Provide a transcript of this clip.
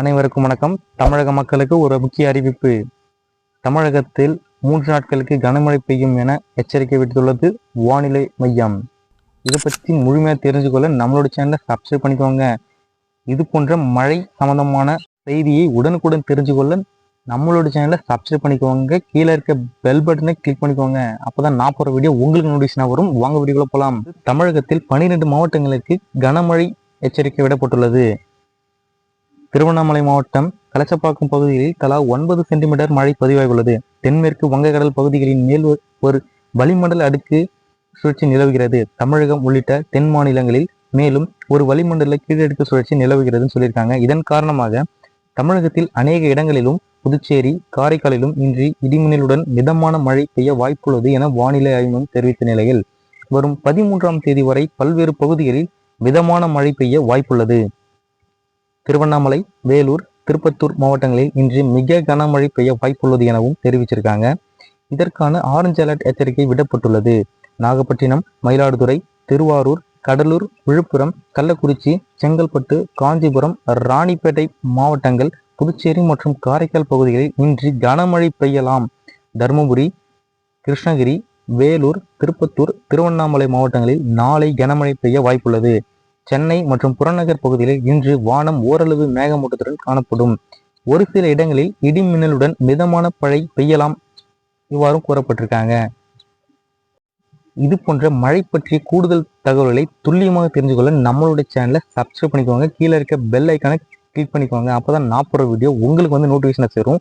அனைவருக்கும் வணக்கம். தமிழக மக்களுக்கு ஒரு முக்கிய அறிவிப்பு. தமிழகத்தில் மூன்று நாட்களுக்கு கனமழை பெய்யும் என எச்சரிக்கை விடுத்துள்ளது வானிலை மையம். இதை பற்றி முழுமையாக தெரிஞ்சுக்கொள்ள நம்மளோட சேனலை சப்ஸ்கிரைப் பண்ணிக்கோங்க. இது போன்ற மழை சம்பந்தமான செய்தியை உடனுக்குடன் தெரிஞ்சுக்கொள்ள நம்மளோட சேனலை சப்ஸ்கிரைப் பண்ணிக்கோங்க. கீழே இருக்க பெல் பட்டனை கிளிக் பண்ணிக்கோங்க. அப்பதான் நான் போகிற வீடியோ உங்களுக்கு நோட்டிஃபிகேஷனாக வரும். வாங்க வீடியோக்குள்ள போகலாம் தமிழகத்தில் பன்னிரெண்டு மாவட்டங்களுக்கு கனமழை எச்சரிக்கை விடப்பட்டுள்ளது. திருவண்ணாமலை மாவட்டம் கலச்சப்பாக்கம் பகுதியில் தலா ஒன்பது சென்டிமீட்டர் மழை பதிவாகியுள்ளது. தென்மேற்கு வங்கக்கடல் பகுதிகளின் மேல் ஒரு- வளிமண்டல அடுக்கு சுழற்சி நிலவுகிறது. தமிழகம் உள்ளிட்ட தென் மாநிலங்களில் மேலும் ஒரு வளிமண்டல கீழடுக்கு சுழற்சி நிலவுகிறதுன்னு சொல்லியிருக்காங்க. இதன் காரணமாக தமிழகத்தில் அநேக இடங்களிலும் புதுச்சேரி காரைக்காலிலும் இன்று இடிமின்னலுடன் மிதமான மழை பெய்ய வாய்ப்புள்ளது என வானிலை ஆய்வு தெரிவித்த நிலையில் வரும் பதிமூன்றாம் தேதி வரை பல்வேறு பகுதிகளில் மிதமான மழை பெய்ய வாய்ப்புள்ளது. திருவண்ணாமலை வேலூர் திருப்பத்தூர் மாவட்டங்களில் இன்று மிக கனமழை பெய்ய வாய்ப்புள்ளது எனவும் தெரிவிச்சிருக்காங்க. இதற்கான ஆரஞ்சு அலர்ட் எச்சரிக்கை விடப்பட்டுள்ளது. நாகப்பட்டினம் மயிலாடுதுறை திருவாரூர் கடலூர் விழுப்புரம் கள்ளக்குறிச்சி செங்கல்பட்டு காஞ்சிபுரம் ராணிப்பேட்டை மாவட்டங்கள் புதுச்சேரி மற்றும் காரைக்கால் பகுதிகளில் இன்று கனமழை பெய்யலாம். தருமபுரி கிருஷ்ணகிரி வேலூர் திருப்பத்தூர் திருவண்ணாமலை மாவட்டங்களில் நாளை கனமழை பெய்ய வாய்ப்புள்ளது. சென்னை மற்றும் புறநகர் பகுதிகளில் இன்று வானம் ஓரளவு மேகமூட்டத்துடன் காணப்படும். ஒரு சில இடங்களில் இடி மின்னலுடன் மிதமான மழை பெய்யலாம் இவ்வாறும் கூறப்பட்டிருக்காங்க. இது போன்ற மழை பற்றிய கூடுதல் தகவல்களை துல்லியமாக தெரிஞ்சு கொள்ள நம்மளுடைய சேனலை சப்ஸ்கிரைப் பண்ணிக்கோங்க. கீழே இருக்க பெல் ஐக்கானை கிளிக் பண்ணிக்கோங்க. அப்பதான் நான் போகிற வீடியோ உங்களுக்கு வந்து நோட்டிஃபிகேஷனை சேரும்.